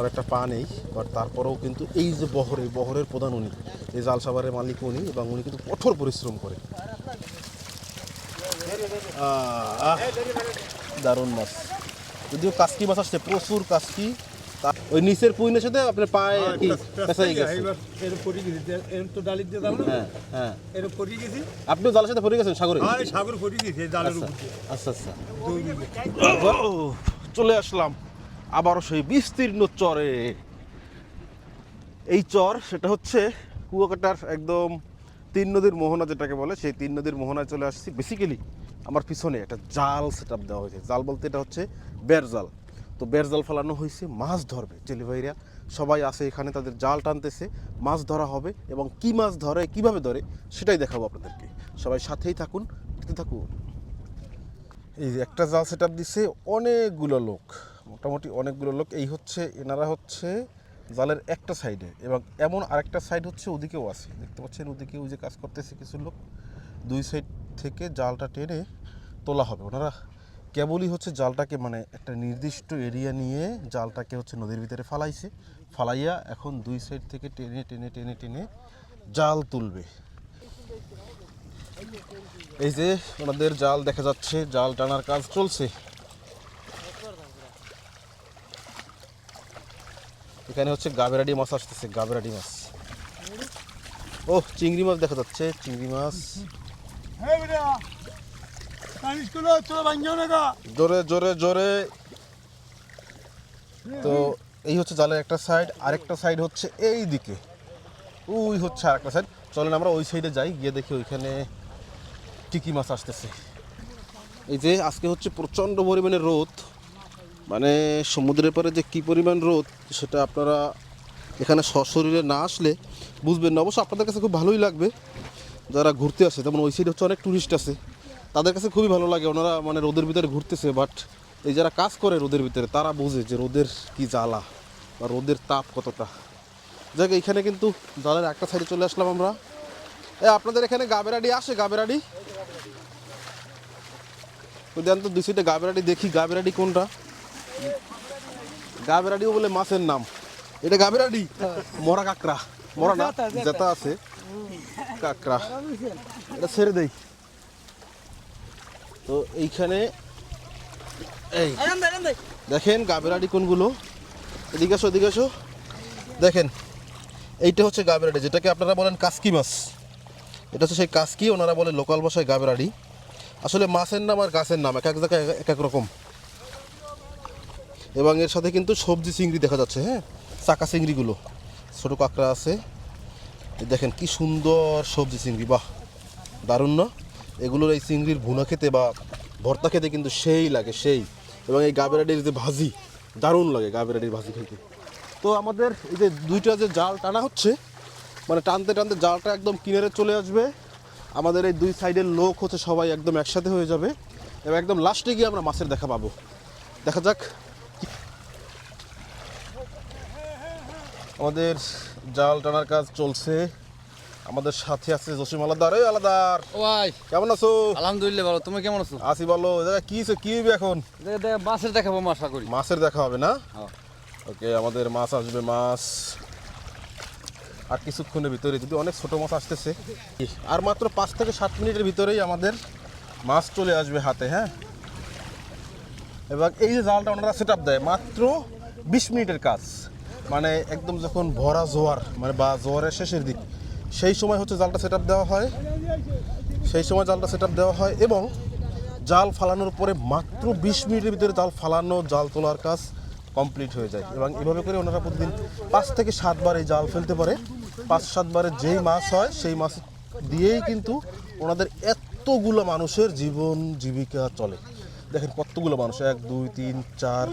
আর একটা পা নেই বাট তারপরেও কিন্তু এই যে বহরে বহরের প্রধান উনি এই জাল সাবারের মালিক উনি এবং উনি কিন্তু কঠোর পরিশ্রম করে। দারুণ মাছ। যদিও কাসকি মাছ আসছে প্রচুর কাসকি। তা- ওই নিচের পুইনের সাথে আপনার পায়ে আর কি পেঁচাই গেছে? এর গেছি এর তো ডালি দিয়ে না? হ্যাঁ হ্যাঁ। এর গেছি। আপনিও জালের সাথে পড়ে গেছেন সাগরে? আর সাগর গেছি জালের উপর আচ্ছা আচ্ছা। ও, চলে আসলাম। আবারও সেই বিস্তীর্ণ চরে। এই চর সেটা হচ্ছে কুয়াকাটার একদম তিন নদীর মোহনা যেটাকে বলে, সেই তিন নদীর মোহনায় চলে আসছি। বেসিক্যালি আমার পিছনে একটা জাল সেট আপ দেওয়া হয়েছে। জাল বলতে এটা হচ্ছে বের জাল। তো বের জাল ফেলানো হয়েছে, মাছ ধরবে। ডেলিভারিরা সবাই আসে এখানে, তাদের জাল টানতেছে, মাছ ধরা হবে এবং কি মাছ ধরে, কীভাবে ধরে সেটাই দেখাবো আপনাদেরকে। সবাই সাথেই থাকুন থাকুন। এই একটা জাল সেট আপ দিছে অনেকগুলো লোক। মোটামুটি অনেকগুলো লোক। এই হচ্ছে, এনারা হচ্ছে জালের একটা সাইডে এবং এমন আরেকটা সাইড হচ্ছে ওদিকেও আছে। দেখতে পাচ্ছেন ওদিকে ওই যে কাজ করতেছে কিছু লোক, দুই সাইড থেকে জালটা টেনে তোলা হবে। ওনারা কেবলই হচ্ছে জালটাকে মানে একটা নির্দিষ্ট এরিয়া নিয়ে জালটাকে হচ্ছে নদীর ভিতরে ফালাইছে। ফালাইয়া এখন দুই সাইড থেকে টেনে টেনে টেনে টেনে জাল তুলবে। এই যে ওনাদের জাল দেখা যাচ্ছে, জাল টানার কাজ চলছে। এখানে হচ্ছে গাবেরাডি মাছ আসতেছে গাবেরাডি মাছ। ও চিংড়ি মাছ দেখা যাচ্ছে চিংড়ি মাছ। জোরে জোরে জোরে। তো এই হচ্ছে জালের একটা সাইড আরেকটা সাইড হচ্ছে এই দিকে ওই হচ্ছে আরেকটা সাইড চলেন আমরা ওই সাইডে যাই গিয়ে দেখি ওইখানে টিকি মাছ আসতেছে। এই যে আজকে হচ্ছে প্রচণ্ড পরিমাণে রোদ। মানে সমুদ্রের পারে যে কী পরিমাণ রোদ, সেটা আপনারা এখানে সশরীরে না আসলে বুঝবেন না। অবশ্য আপনাদের কাছে খুব ভালোই লাগবে। যারা ঘুরতে আসে, যেমন ওই সাইডে হচ্ছে অনেক টুরিস্ট আছে, তাদের কাছে খুবই ভালো লাগে। ওনারা মানে রোদের ভিতরে ঘুরতেছে বাট এই যারা কাজ করে রোদের ভিতরে, তারা বোঝে যে রোদের কি জ্বালা বা রোদের তাপ কতটা। যাক, এইখানে কিন্তু জালের একটা সাইডে চলে আসলাম আমরা। এ, আপনাদের এখানে গাবেরাডি আসে? গাবেরাডি? দেন তো দুই সাইডে গাবেরাডি দেখি। গাবেরাডি কোনটা? গাবেরাডিও বলে মাছের নাম। এটা গাবেরাডি মরা কাকড়া। মরা না জেতা আছে। কাকড়া। এটা ছেড়ে দেই। তো এইখানে এই দেখেন গাবেরাডি কোনগুলো? এদিকে আসো এদিকে আসো। দেখেন এইটা হচ্ছে গাবেরাডি যেটাকে আপনারা বলেন কাসকি মাছ। এটা হচ্ছে সেই কাসকি ওনারা বলে লোকাল ভাষায় গাবেরাডি আসলে মাছের নাম আর গাছের নাম এক এক জায়গায় এক এক রকম। এবং এর সাথে কিন্তু সবজি চিংড়ি দেখা যাচ্ছে হ্যাঁ? চাকা চিংড়িগুলো। ছোটো কাঁকড়া আছে। দেখেন কি সুন্দর সবজি চিংড়ি, বাহ! দারুণ না? এগুলোর এই চিংড়ির ভুনা খেতে বা ভর্তা খেতে কিন্তু সেই লাগে, সেই। এবং এই গাবেরাডির যে ভাজি, দারুণ লাগে গাবেরাডির ভাজি খেতে। তো আমাদের এই যে দুইটা যে জাল টানা হচ্ছে মানে টানতে টানতে জালটা একদম কিনারে চলে আসবে। আমাদের এই দুই সাইডের লোক হচ্ছে সবাই একদম একসাথে হয়ে যাবে। এবং একদম লাস্টে গিয়ে আমরা মাছের দেখা পাবো। দেখা যাক আমাদের জাল টানার কাজ চলছে। আমাদের সাথে আছে জসিম আলাদার। এই আলাদার ওয়াই। কেমন আছো? আলহামদুলিল্লাহ ভালো। তুমি কেমন আছো? আসি বলো দাদা কি হইছে? কি হইবে এখন? দেখ দেখ মাছের দেখাবো মা আশা করি। মাছের দেখা হবে না? হ্যাঁ। ওকে আমাদের মাছ আসবে মাছ। আর কিছুক্ষণের ভিতরে যদি অনেক ছোট মাছ আসতেছে। আর মাত্র পাঁচ থেকে সাত মিনিটের ভিতরেই আমাদের মাছ চলে আসবে হাতে হ্যাঁ? এবং এই যে জালটা ওনারা সেট আপ দেয় মাত্র বিশ মিনিটের কাজ। মানে একদম যখন ভরা জোয়ার মানে বা জোয়ারের শেষের দিক, সেই সময় হচ্ছে জালটা সেট দেওয়া হয়। সেই সময় জালটা সেট দেওয়া হয় এবং জাল ফালানোর পরে মাত্র বিশ মিনিটের ভিতরে জাল ফালানো, জাল তোলার কাজ কমপ্লিট হয়ে যায় এবং এভাবে করে ওনারা প্রতিদিন পাঁচ থেকে সাতবার এই জাল ফেলতে পারে। পাঁচ সাতবারে যেই মাছ হয়, সেই মাছ দিয়েই কিন্তু ওনাদের এতগুলো মানুষের জীবন জীবিকা চলে। দেখেন কতগুলো মানুষ, এক, দুই, তিন, চার,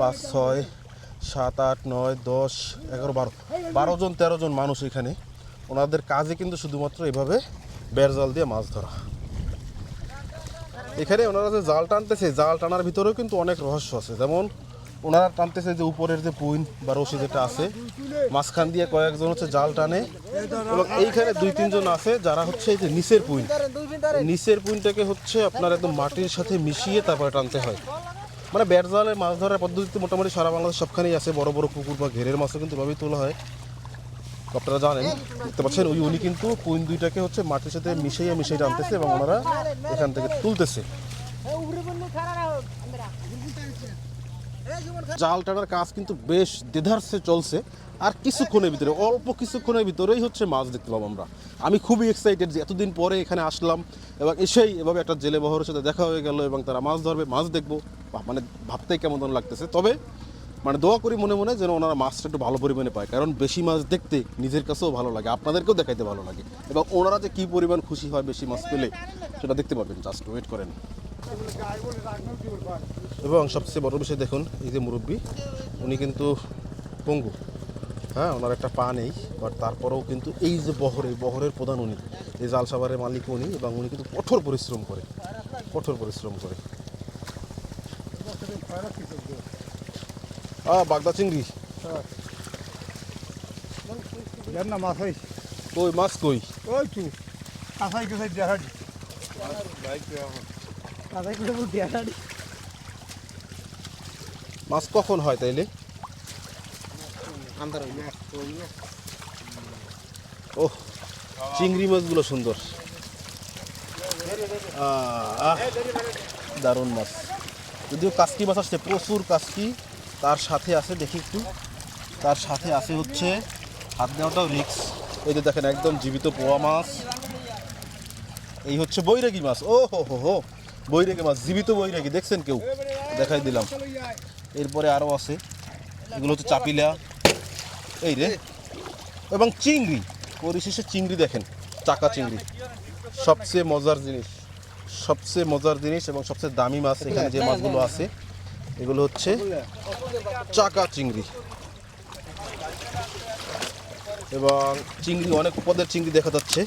পাঁচ, ছয় সাত, আট, নয়, দশ, এগারো, বারো। বারো জন, তেরো জন মানুষ এখানে। ওনাদের কাজে কিন্তু শুধুমাত্র এভাবে বের জাল দিয়ে মাছ ধরা। এখানে ওনারা যে জাল টানতেছে, জাল টানার ভিতরেও কিন্তু অনেক রহস্য আছে। যেমন ওনারা টানতেছে যে উপরের যে পুইন বা রশি যেটা আছে, মাঝখান দিয়ে কয়েকজন হচ্ছে জাল টানে। এবং এইখানে দুই, তিনজন আছে যারা হচ্ছে এই যে নিচের পুইন। নিচের পুইনটাকে হচ্ছে আপনার একদম মাটির সাথে মিশিয়ে তারপরে টানতে হয়। মানে ব্যাট জালে মাছ ধরার পদ্ধতি মোটামুটি সারা বাংলাদেশ সবখানেই আছে। বড় বড় পুকুর বা ঘেরের মাছও কিন্তু এভাবেই তোলা হয়। আপনারা জানেন, দেখতে পাচ্ছেন, ওই উনি কিন্তু কুইন দুইটাকে হচ্ছে মাটির সাথে মিশিয়ে মিশিয়ে টানতেছে এবং ওনারা এখান থেকে তুলতেছে। জাল টানার কাজ কিন্তু বেশ দেধার্সে চলছে। আর কিছুক্ষণের ভিতরে, অল্প কিছুক্ষণের ভিতরেই হচ্ছে মাছ দেখতে পাবো আমরা। আমি খুবই এক্সাইটেড যে এতদিন পরে এখানে আসলাম এবং এসেই এভাবে একটা জেলে বহরের সাথে দেখা হয়ে গেল এবং তারা মাছ ধরবে, মাছ দেখব। মানে ভাবতেই কেমন লাগতেছে। তবে মানে দোয়া করি মনে মনে যেন ওনারা মাছটা একটু ভালো পরিমাণে পায়, কারণ বেশি মাছ দেখতে নিজের কাছেও ভালো লাগে, আপনাদেরকেও দেখাইতে ভালো লাগে। এবং ওনারা যে কী পরিমাণ খুশি হয় বেশি মাছ পেলে, সেটা দেখতে পাবেন জাস্ট ওয়েট করেন। এবং সবচেয়ে বড় বিষয় দেখুন, এই যে মুরব্বী, উনি কিন্তু পঙ্গু। হ্যাঁ ওনার একটা পা নেই বাট তারপরেও কিন্তু এই যে বহরে বহরের প্রধান উনি এই জাল সাবারের মালিক উনি এবং উনি কিন্তু কঠোর পরিশ্রম করে কঠোর পরিশ্রম করে। বাগদা চিংড়ি। না মাছ কই মাছ কই? ওই তো দেখাটি দেখাটি মাছ কখন হয় তাইলে? ওহ, চিংড়ি মাছগুলো সুন্দর। দারুণ মাছ। যদিও কাসকি মাছ আসছে, প্রচুর কাসকি। তার সাথে আছে, দেখি একটু। তার সাথে আছে হচ্ছে, হাত দেওয়াটাও রিক্স। এই যে দেখেন, একদম জীবিত পোয়া মাছ। এই হচ্ছে বৈরাগী মাছ। ও, হো হো হো। বৈরাগী মাছ, জীবিত বৈরাগী। দেখছেন কেউ? দেখাই দিলাম। এরপরে আরও আছে। এগুলো হচ্ছে চাপিলা। এই রে। এবং চিংড়ি পরিশেষে চিংড়ি দেখেন চাকা চিংড়ি। সবচেয়ে মজার জিনিস সবচেয়ে মজার জিনিস এবং সবচেয়ে দামি মাছ এখানে যে মাছগুলো আছে এগুলো হচ্ছে চাকা চিংড়ি। এবং চিংড়ি অনেক পদের চিংড়ি দেখা যাচ্ছে।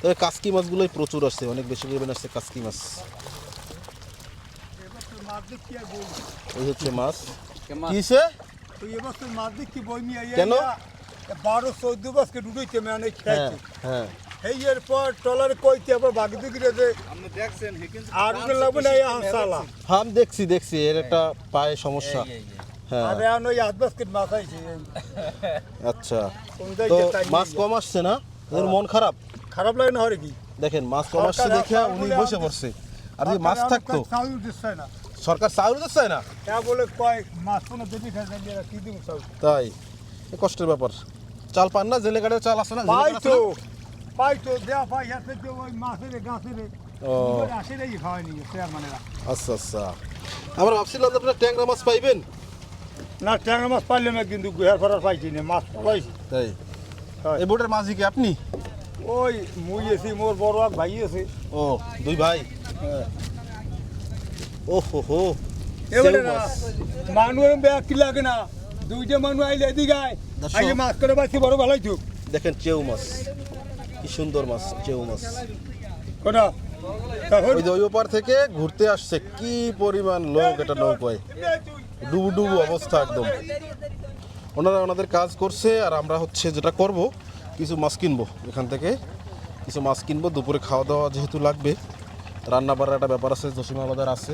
তবে কাসকি মাছগুলোই প্রচুর আসছে অনেক বেশি পরিমাণে আসছে কাসকি মাছ। এই হচ্ছে মাছ? কিসে? তুই এবছর মাছ দেখি বই নিয়ে কেন? বারো চোদ্দ মানে হ্যাঁ খেয়েছে। হ্যাঁ। এই এর পর কইতে আবার বাকি দিকে রে আর উঠে লাগবে না হাসালা হাম দেখছি দেখছি এর একটা পায়ে সমস্যা। হ্যাঁ। আর ওই আট বাস্কেট মাছ আইছে। আচ্ছা। তো মাছ কম আসছে না? এর মন খারাপ? খারাপ লাগে না হরে কি? দেখেন মাছ কম আসছে দেখে উনি বসে পড়ছে। আর যদি মাছ থাকতো? না। সরকার চাউল দিচ্ছে না? তা বলে কয় মাছ কোনো দেবি খাই কি দিব চাউল? তাই এ কষ্টের ব্যাপার। চাল পান না জেলে গাড়ির চাল আছে না পাই তো পাই তো দেয়া পাই হাতে তো ওই মাছের গাছের ও। আসে নাই খাওয়াই নিয়ে সে মানে আচ্ছা আচ্ছা। আমরা ভাবছিলাম আপনারা ট্যাংরা মাছ পাইবেন। না ট্যাংরা মাছ পাইলে না কিন্তু গুহার ফরার পাইছি না মাছ পাইছি। তাই। হয়। এই বোটের মাঝি কি আপনি? ওই মুই এসি মোর বড় ভাই আছে। ও দুই ভাই? ও হো হো এবারে না মানুষ কি লাগে না? দুইটা মানুষ আইলে এদিকে আয়। দর্শক। আইলে মাছ করে পাইছি বড় ভালোই তো। দেখেন চেউ মাছ। কি সুন্দর মাছ চেউ মাছ। কোনা ওই যে ওই ওপার থেকে ঘুরতে আসছে কি পরিমাণ লোক এটা নৌকায়। ডুবু ডুবু অবস্থা একদম। ওনারা ওনাদের কাজ করছে আর আমরা হচ্ছে যেটা করব কিছু মাছ কিনবো এখান থেকে। কিছু মাছ কিনবো দুপুরে খাওয়া দাওয়া যেহেতু লাগবে। রান্না বাড়ার একটা ব্যাপার আছে জসিম আলাদার আছে।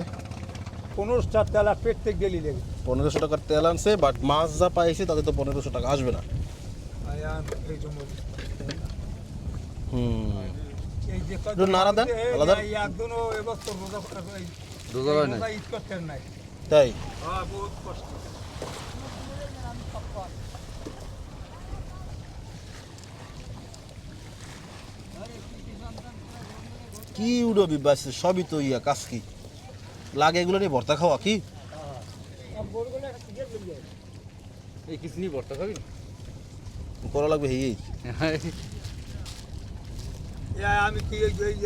পনেরো চার তেলা পেট থেকে গেলি লেগে পনেরোশো টাকার তেল আনছে বাট মাছ যা পাইছে তাতে তো পনেরোশো টাকা আসবে না। হুম। এই যে একটু নাড়া দেন, আলাদা। এই একদিনও এবছর রোজা এই রোজা হয় নাই। রোজা ঈদ করতে নাই তাই হ্যাঁ বহুত কষ্ট কি উড়বি বাস সবই তো ইয়া কাজ কি? লাগে এগুলো নিয়ে ভর্তা খাওয়া কি? এই কিছু নিয়ে ভর্তা খাবি? করা লাগবে এই আমি কি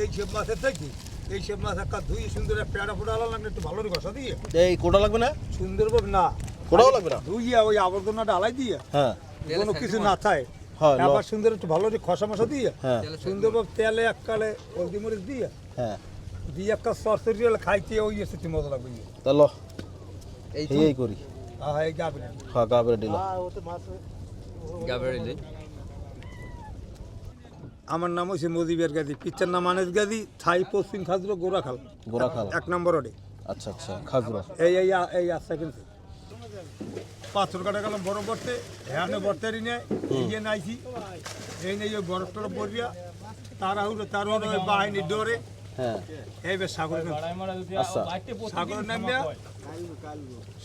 এই সব মাছের থাকি? এই সব মাছ একটা ধুই সুন্দর পেড়া ফোড়া আলা একটু ভালো ঘষা দিয়ে। এই কোটা লাগবে না? সুন্দরভাবে না। কোটাও লাগবে না? ধুইয়া ওই আবর্জনাটা আলাই দিয়ে। হ্যাঁ। কোনো কিছু না থাকে। হ্যাঁ আবার সুন্দর একটু ভালো খসা মশা দিয়ে হ্যাঁ। সুন্দরভাবে তেলে এককালে হলদি মরিচ দিয়ে হ্যাঁ। দিয়ে একটা সরসরি খাইতে ওই এসে কি মজা লাগবে। তা এই এই এই করি। হ্যাঁ এই যাবে হ্যাঁ গাবের দিল। গাবেড়িলে আমার নাম হচ্ছে মজিবের গাজী পিচ্চার নাম আনেস গাজী থাই পশ্চিম খাজুর গোড়াখাল গোড়াখাল এক নম্বর ওডে আচ্ছা আচ্ছা খাজুরা। এই এই এই আচ্ছা কিন্তু পাথর কাটা গেলাম বড় বর্তে হ্যাঁ বর্তারি নেই এই যে নাইছি এই নেই ওই বরফ টরফ বরিয়া তারা হলো তার বাহিনী ডোরে হ্যাঁ। সাগরে নাম আচ্ছা। নামিয়া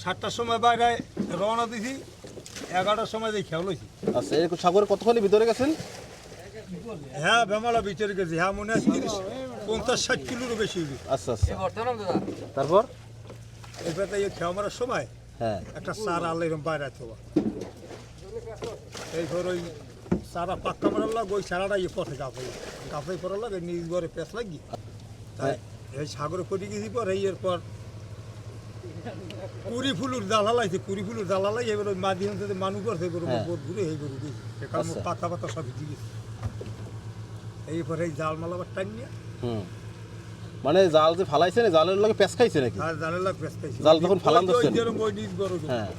সাতটার সময় বাইরে রওনা দিছি এগারোটার সময় খেয়াল হয়েছি আচ্ছা এরকম সাগরের কতখানি ভিতরে গেছেন? হ্যাঁ বেমালা ভিতরে গেছি হ্যাঁ মনে আছে তিরিশ পঞ্চাশ ষাট কিলোরও বেশি আচ্ছা আচ্ছা। তারপর? এবার খেয়া মারার সময় হ্যাঁ। একটা সার আল্লাহ এরকম বাইরে আছে এই ধর ওই সারা পাক্কা মারার লাগ ওই সারাটা ইয়ে পথে গাফাই। গাফাই করার লাগে নিজ ঘরে পেঁচ লাগি। তাই এই সাগরে পড়ে গেছি পর এই এরপর কুড়ি ফুলুর দালা লাইছে কুড়ি ফুলুর দালা লাই এবার ওই মাঝি হতে মানুষ করছে এবার হ্যাঁ। বোট ঘুরে এই গরু দিয়েছে এখানে আচ্ছা। পাতা পাতা সব ভিজে গেছে। এইপরে এই জাল মালাবার টাইম নিয়ে হুম। মানে জাল যে ফালাইছে না জালের লগে পেঁচ খাইছে নাকি? আর খাইছে। জাল তখন ফালান ধরছেন? হ্যাঁ।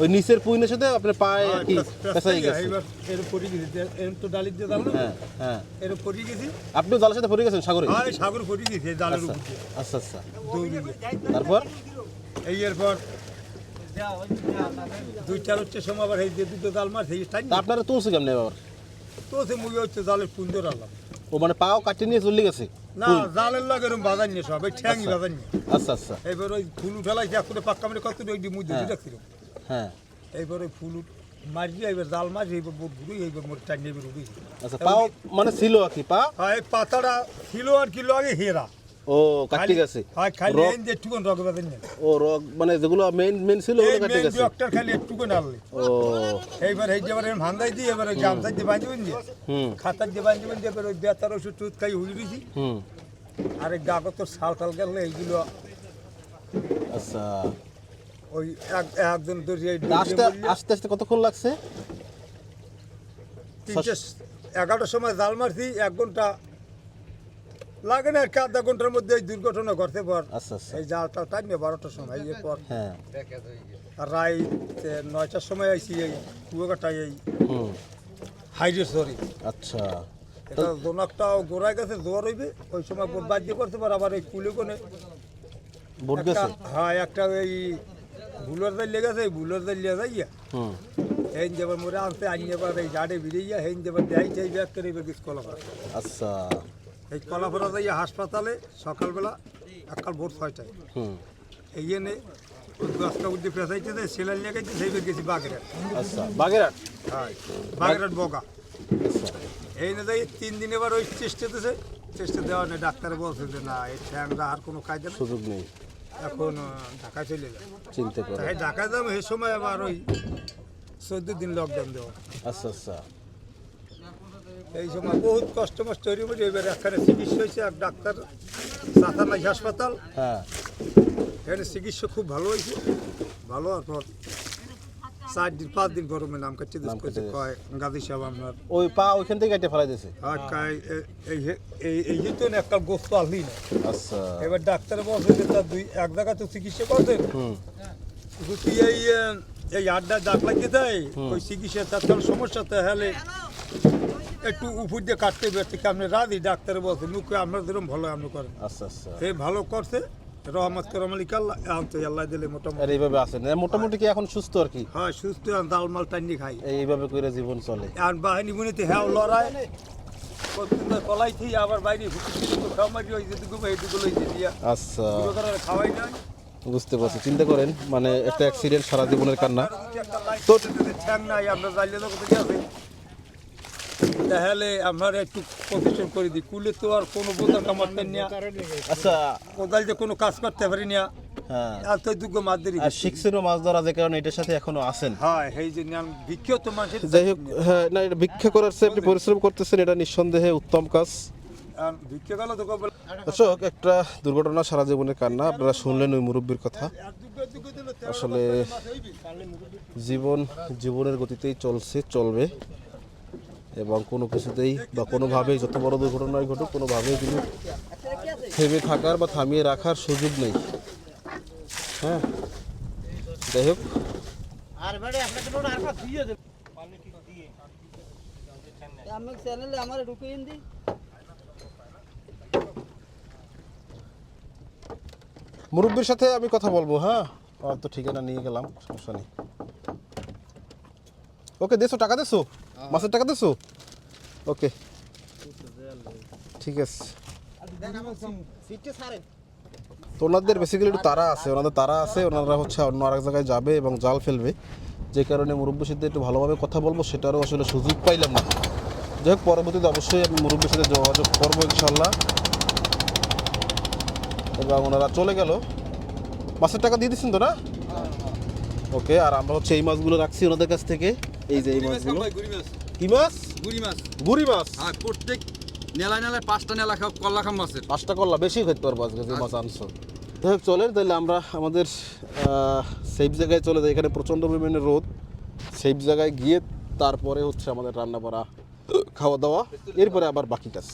ওই নিচের পুইনের সাথে আপনার পায়ে হ্যাঁ, কি পেঁচ- পেঁচ পেঁচাই গেছে। এরম পড়ে গেছি। যে তো ডালির দিয়ে জাল না? হ্যাঁ হ্যাঁ। এরম পড়ে গেছি। আপনিও জালের সাথে পড়ে গেছেন সাগরে? আর সাগর পড়ে গেছি জালের আচ্ছা উপর আচ্ছা আচ্ছা। তারপর? এই এরপর দুই চার হচ্ছে সময় আবার এই যে দুটো জাল মাছ এই টাইম তা আপনারা তুলছে কেমনি আবার তো সে মুই হচ্ছে জালের পুঞ্জর আলাম ও মানে পাও কাটিয়ে নিয়ে চলে গেছে? না জালের লাগে এরকম বাজার নিয়ে সব ঠ্যাংই বাজার নিয়ে আচ্ছা আচ্ছা। এবার ওই ফুল উঠালাই এক করে পাক্কা মানে কত ওই মুই ধরে হ্যাঁ। রাখছিল হ্যাঁ। এইবার ওই ফুল মারি এইবার জাল মারি এইবার বোট ঘুরি এইবার মোট টাইম এবার উঠি আচ্ছা পাও মানে ছিল আর কি পা? হ্যাঁ এই পাতাটা ছিল আর কিলো আগে হেরা। ও কাটি গেছে? খালি এই যে ও মানে যেগুলো মেইন মেইন ছিল ওগুলো গেছে? ডক্টর খালি আনলে ও। এইবার এই এবার দিয়ে বাঁধবেন যে হুম। খাতার দিয়ে বাঁধবেন যে এবার ওই বেতার ওষুধ টুধ খাই হুম। আর এই গাগত সাল টাল গেলে এইগুলো আচ্ছা। ওই এক একজন দর্জি আস্তে আস্তে আস্তে কতক্ষণ লাগছে? এগারোটার সময় জাল মারছি এক ঘণ্টা লাগে না আর আধা ঘণ্টার মধ্যে এই দুর্ঘটনা ঘটতে পর। আচ্ছা আচ্ছা। এই জালটা টাইম বারোটার সময় এরপর হ্যাঁ। আর রাত নয়টার সময় আইছি এই কুয়াকাটায় এই হুম। হাইরে সরি আচ্ছা। এটা দোনাকটাও গোড়ায় গেছে জোয়ার হইবে ওই সময় বোট বাজ্য করতে পারে আবার ওই কুলে কোনে বোট গেছে? হ্যাঁ একটা ওই ভুলোর দাল লেগেছে এই ভুলোর দাল লিয়ে যাইয়া। হেন যাবার মোরে আনতে আনি এবার এই জাডে বেরিয়ে হেন যাবার দেয় সেই ব্যাগ করে এবার গেছে আচ্ছা। এই কলাপাড়া যাইয়া হাসপাতালে সকালবেলা একাল ভোর ছয়টায়। এই এনে গাছটা উঠে পেঁচাইতে দেয় সেলাই লেগেছে সেই গেছি বাগেরহাট। আচ্ছা বাগেরহাট? হ্যাঁ বাগেরহাট বগা। এই না যাই তিন দিন এবার ওই চেষ্টা দিতেছে চেষ্টা দেওয়া নেই ডাক্তারে বলছে যে না এই ঠ্যাংরা আর কোনো কাজে নেই। সুযোগ নেই। এখন ঢাকায় চলে যায়। চিনতে তাই ঢাকায় যাব সে সময় আবার ওই চোদ্দ দিন লকডাউন দেওয়া। আচ্ছা আচ্ছা। এই সময় বহুত কষ্ট মষ্ট হয়ে মধ্যে এবার এখানে চিকিৎসা হয়েছে এক ডাক্তার সাতানাই হাসপাতাল। হ্যাঁ। এখানে চিকিৎসা খুব ভালো হয়েছে ভালো আর পর চার দিন পাঁচ দিন গরমে নাম কাটছে নাম করছে কয় গাদি সাহেব আপনার ওই পা ওইখান থেকে কেটে ফেলাই দিয়েছে আর কয় এই এই এই যে তো না একটা গোস্ত আনলি না আচ্ছা। এবার ডাক্তার বলছে যে তার দুই এক জায়গা তো চিকিৎসা করছেন হুম। যদি এই এই আড্ডা দাগ লাগিয়ে দেয় ওই চিকিৎসা তার সমস্যা তাহলে একটু উপর দিয়ে কাটতে বেরতে আপনি রাজি ডাক্তার বলছে মুখে আপনার যেরকম ভালো আপনি করেন। আচ্ছা আচ্ছা। এই ভালো করছে রহমত করম আলী কাল্লা এখন তো আল্লাহ দিলে মোটামুটি। এইভাবে আছেন। মোটামুটি কি এখন সুস্থ আর কি? হ্যাঁ সুস্থ এখন দাল মাল টান্নি খাই। এইভাবে করে জীবন চলে। এখন বাহিনী বুনিতে হ্যাঁ লড়াই। আবার বাইরে ওই যেটুকু বা এইটুকু লইছে দিয়া। আচ্ছা। খাওয়াই নাই। বুঝতে পারছি চিন্তা করেন মানে একটা অ্যাক্সিডেন্ট সারা জীবনের কান্না। তো ঠ্যাং নাই আমরা জানলে তো কোথায় আছে তাহলে আমরা একটু প্রতিষ্ঠান করে দিই। কুলে তো আর কোনো বোতল কামাতে নিয়ে আচ্ছা। কোদাল যে কোনো কাজ করতে পারি না। হ্যাঁ। আর তো দুগ্গ মাছ দেরি আর শিখছেনও মাছ ধরা যে কারণে এটার সাথে এখনও আছেন। হয় সেই জন্য আমি বিখ্যাত মানুষের যাই হোক হ্যাঁ না এটা ভিক্ষা করার চেয়ে আপনি পরিশ্রম করতেছেন এটা নিঃসন্দেহে উত্তম কাজ। ভিক্ষা তো দর্শক একটা দুর্ঘটনা সারা জীবনের কান্না আপনারা শুনলেন ওই মুরব্বীর কথা। আসলে জীবন জীবনের গতিতেই চলছে চলবে। এবং কোনো কিছুতেই বা কোনোভাবেই যত বড় দুর্ঘটনাই ঘটুক কোনোভাবেই কিন্তু থেমে থাকার বা থামিয়ে রাখার সুযোগ নেই। হ্যাঁ? যাই হোক। আমি আমার ঢুকিয়ে দিই মুরব্বীর সাথে আমি কথা বলব হ্যাঁ? আর তো ঠিকানা নিয়ে গেলাম সমস্যা নেই। ওকে দেছো টাকা দেছো? মাসের টাকা দেছো? ওকে। ঠিক আছে। ওনাদের বেসিক্যালি একটু তারা আছে। ওনাদের তারা আছে। ওনারা হচ্ছে অন্য আরেক জায়গায় যাবে এবং জাল ফেলবে। যে কারণে মুরব্বীর সাথে একটু ভালোভাবে কথা বলব, সেটারও আসলে সুযোগ পাইলাম না। যাই হোক, পরবর্তীতে অবশ্যই আমি মুরব্বীর সাথে যোগাযোগ করব ইনশাল্লাহ এবং ওনারা চলে গেল। মাছের টাকা দিয়ে দিচ্ছেন তো না? ওকে, আর আমরা হচ্ছে এই মাছগুলো রাখছি ওনাদের কাছ থেকে। এই যে এই মাছগুলো। মাছ কি মাছ? গুড়ি মাছ। গুড়ি মাছ? হ্যাঁ প্রত্যেক নেলায় নেলায় পাঁচটা নেলা খাও কল্লা খাম মাছের। পাঁচটা কল্লা বেশি খেতে পারব আজকে যে মাছ আনছো। যাই হোক চলেন তাহলে আমরা আমাদের সেফ জায়গায় চলে যাই। এখানে প্রচণ্ড পরিমাণে রোদ। সেফ জায়গায় গিয়ে তারপরে হচ্ছে আমাদের রান্না করা খাওয়া দাওয়া। এরপরে আবার বাকি কাজ।